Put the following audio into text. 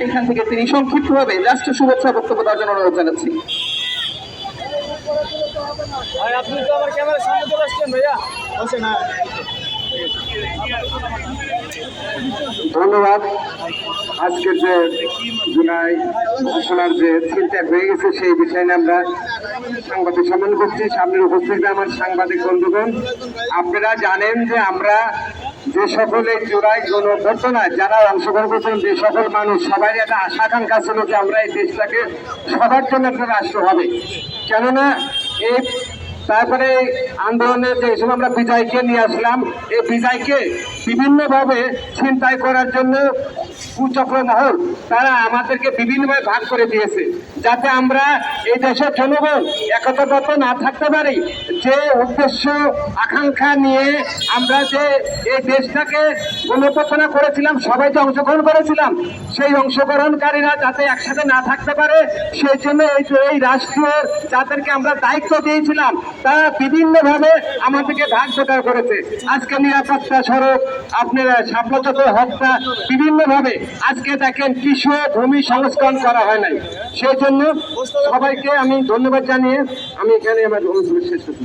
সেখান থেকে তিনি সংক্ষিপ্তভাবে রাষ্ট্র শুভেচ্ছা বক্তব্য দেওয়ার জন্য অনুরোধ জানাচ্ছি। আপনি তো আমার ক্যামেরার সামনে চলে আসছেন, ভাইয়া। না ধন্যবাদ। আজকের যে জুলাই ঘোষণার যে চিন্তা হয়ে গেছে, সেই বিষয়ে নিয়ে আমরা সাংবাদিক সম্মেলন করছি সামনের উপস্থিত আমার সাংবাদিক বন্ধুগণ, আপনারা জানেন যে আমরা যে সকল এই জুলাই গণঅভ্যর্থনায় যারা অংশগ্রহণ করছেন, যে সকল মানুষ সবাই একটা আশা আকাঙ্ক্ষা ছিল যে আমরা এই দেশটাকে সবার জন্য একটা রাষ্ট্র হবে। কেননা এই তারপরে আন্দোলনের আন্দোলনে যে হিসেবে আমরা বিজয়কে নিয়ে আসলাম, এই বিজয়কে বিভিন্নভাবে ছিনতাই করার জন্য কুচক্র মহল তারা আমাদেরকে বিভিন্নভাবে ভাগ করে দিয়েছে, যাতে আমরা এই দেশের জনগণ একতাবদ্ধ না থাকতে পারি। যে উদ্দেশ্য, আকাঙ্ক্ষা নিয়ে আমরা যে এই দেশটাকে গণপ্রথনা করেছিলাম, সবাই যে অংশগ্রহণ করেছিলাম, সেই অংশগ্রহণকারীরা যাতে একসাথে না থাকতে পারে, সেই জন্য এই এই রাষ্ট্রীয় যাদেরকে আমরা দায়িত্ব দিয়েছিলাম, তারা বিভিন্নভাবে আমাদেরকে ভাগ প্রকার করেছে। আজকে নিরাপত্তা সড়ক আপনারা সাপ্লচত হত্যা, বিভিন্নভাবে আজকে দেখেন কৃষি ভূমি সংস্করণ করা হয় নাই। সেই জন্য সবাইকে আমি ধন্যবাদ জানিয়ে আমি এখানে আমার শেষ করছি।